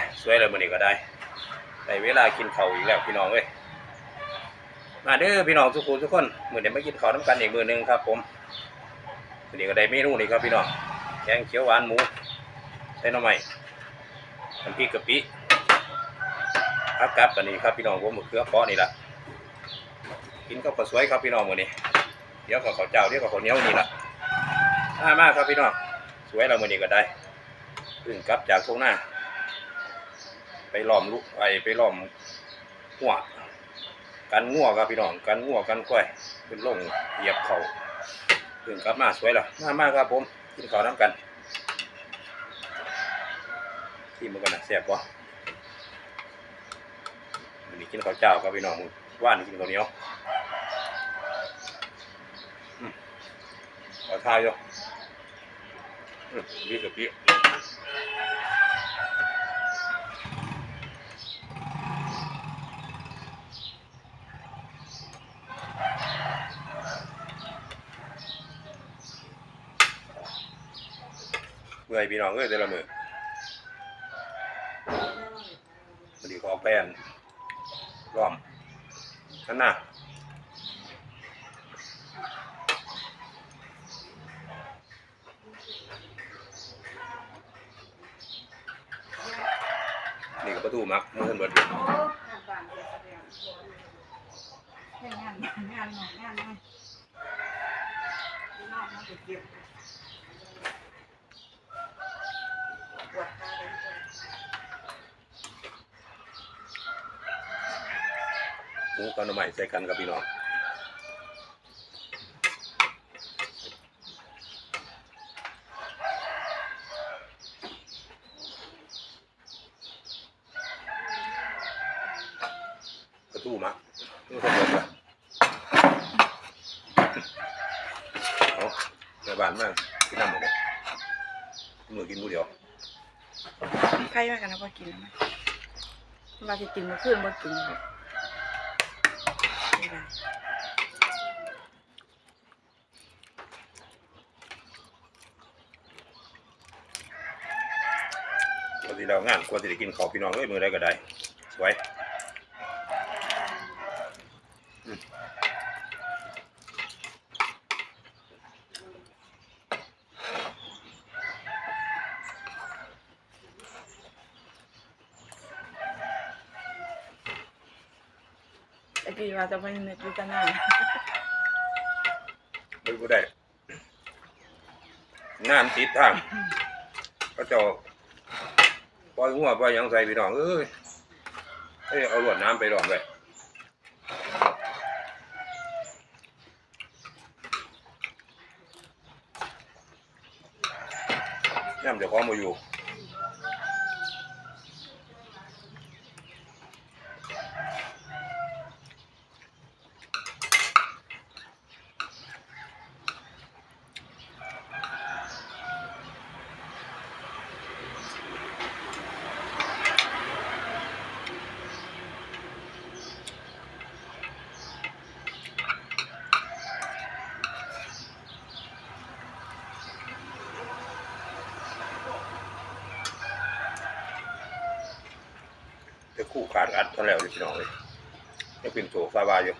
ยสวยเลยมื้อนี้ก็ได้ได้เวลากินข้าวอีกแล้วพี่น้องเอ้ยมาเด้อพี่น้องทุกคนทุกคนมื้อนี้มากินข้าวน้ำกันอีกมือหนึ่งครับ ผมมื้อนี้ก็ได้เมนูนี้ครับพี่น้องแกงเขียวหวานหมูใส่หน่อไม้น้ำพริกกะปิผักกับอันนี้ครับพี่น้องผมมะเขือเปาะนี่ล่ะกินกับข้าวสวยครับพี่น้องมือนี้เดี๋ยวกับข้าวเจ้าเดี๋ยวกับข้าวเหนียวนี่ล่ะมามาครับพี่น้องสวยแล้วมื้อนี้ก็ได้เพึ่งกลับจากทุ่งนา ไปล้อมลูกไปไปล้อมหัวกันงัวครับพี่น้องกันงัวกันกล้วยเป็นลงเหยียบเขาเพึ่งกลับมาสวยแล้วมามาครับผมกินข้าวน้ำกันที่มันกันนะแซ่บปะวันนี้กินข้าวเจ้าครับพี่น้องมื้อว่านกินข้าวเหนียวขอทายอยู่อืมดีกับพี่ เมื่อยพี่น้องเอ้ยแต่ละมือวันนี้ขอแป้นล้อมนั่นน่ะนี่ก็ประตูมักมือเบิดโอ้งานบ้านเดี๋ยวแสดงให้งานงานหน่องานหน่อยนอกมันจะเก็บปวดตาเลย หมูกับหน่อไม้ใส่กันกับพี่น้องประตูมักมือเบิดละเอาในบ้านมากกินน้ำหมดเลยมือกินผู้เดียวใครมากันนะพอกินนะมาสิกินมาขึ้นบ่กิน เลยไม่ได้ปกติเรางานควรจะได้กินข้าวพี่น้องเอ้ยมือได้ก็ได้สวย ไอ้ที่ว่าจะไม่นึกอยู่ตั้งานไม่ก็ได้งานติดทางก็จะปล่อยหัวปล่อยยังใส่พี่น้องเอ้ยเอ้ยเอาหลวดน้ำไปรองไว้ย่ำเดี๋ยวขอมาอยู่ คู่ขาดอัดเท่าแล้วพี่น้องเลยยังเป็นโถฟาบาอยู่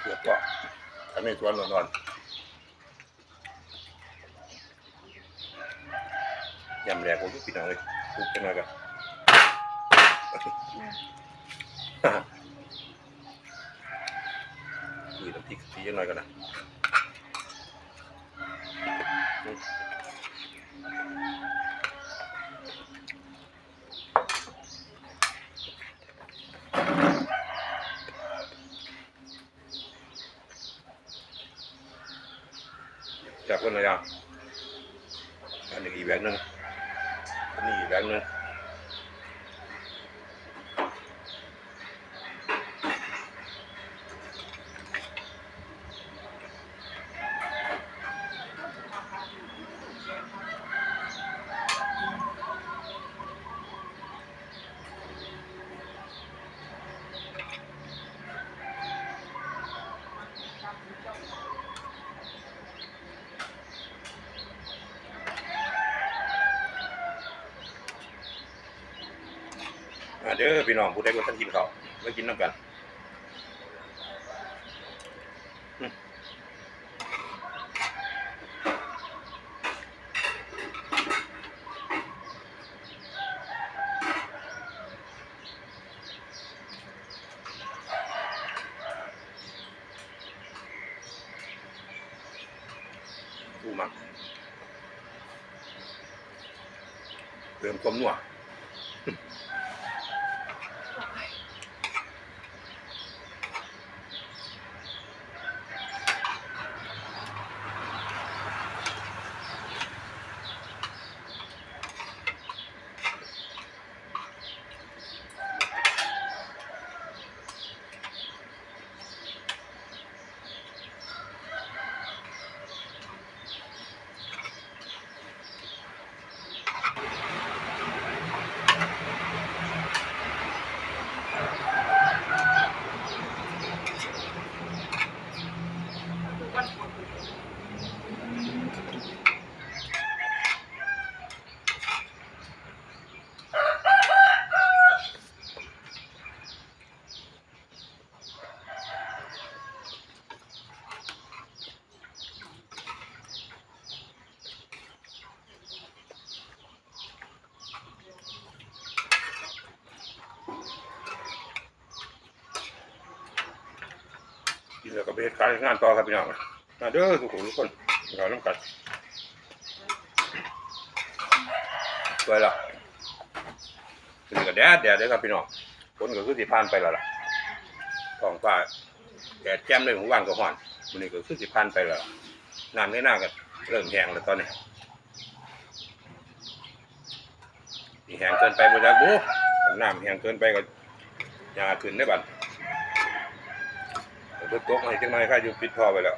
เกือบก็ทำ ในสวนร้อนๆยำแรกผมก็ปิดเอาเลยปลูกกันหน่อยกันคุยน้ำพริกทียังหน่อยกันนะ จับกันเลยอะอันนี้อีกแบบหนึงอันนี้อีกแบบหนึง เด้อพี่น้องผู้ใดบ่ทันกินข้าวมากินน้ำกันอืมดูมักเติมความนัว กินแล้วก็ไปเฮ็ดการงานต่อครับพี่น้องมาเด้อทุกคนทุกคนเราน้ำกันสวยละคือก็แดดแดดเด้อครับพี่น้องฝนก็คือสิผ่านไปแล้วล่ะท้องฟ้าแดดแจ่มเลยของว่างก็ฮ้อนวันนี้ก็คือสิผ่านไปแล้วล่ะน้ำในหน้าก็เริ่มแห้งแล้วตอนนี้แห้งเกินไปบ่จักบุน้ำแห้งเกินไปก็ยาขึ้นได้บัด รถตกมาให้จังหน่อยค่ะอยู่ปิดท่อไปแล้ว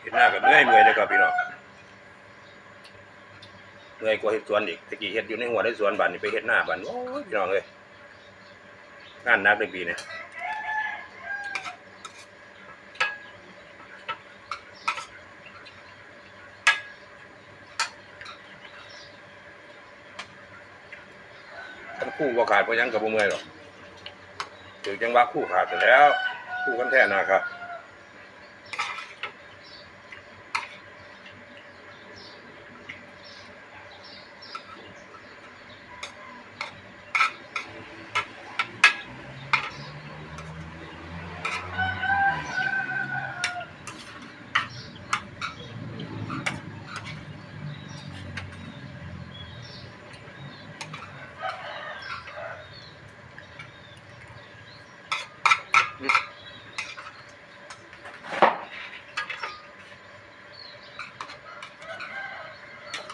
เห็นหน้ากับเมื่อยเมื่อยเลยครับพี่น้องเมื่อยกว่าเห็ดสวนอีกตะกี้เห็ดอยู่ในหัวในสวนบานนี่ไปเห็ดหน้าบานโอ้ยพี่น้องเลยงานนักเลยปีเนี่ย คู่ว่าขาดเพราะยังกับบ่เมื่อยหรอกถึงจังหวะคู่ขาดไปแล้ว คู่กันแท้นะครับ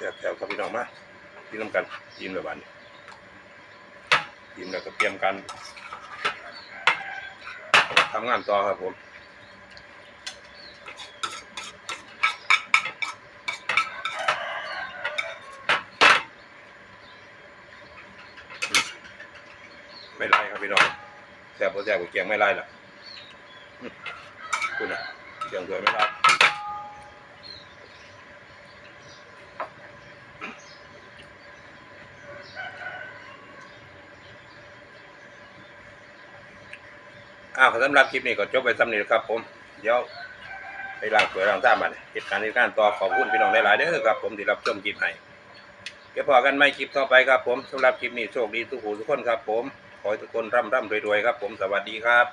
แถวแถวครับพี่น้องมากินน้ำกันกินแบบวันนี้กินแล้วก็เตรียมกันทำงานต่อครับผมไม่ไล่ครับพี่น้องแซ่บพอแซ่บกว่าเกียงไม่ไล่หรอกคุณอะเกียงสวยไม่ไล่ อ้าวสำหรับคลิปนี้ก็จบไปสำเนีครับผม เดี๋ยวไปล้างสวยล้างซ่ามันเหตุการณ์ในการต่อขอบคุณพี่น้องหลายๆเด้อครับผมที่รับชมคลิปให้เก็บพอกันไม่คลิปต่อไปครับผมสำหรับคลิปนี้โชคดีทุกหูทุกคนครับผม ขอให้ทุกคนร่ำร่ำรวยๆครับผมสวัสดีครับ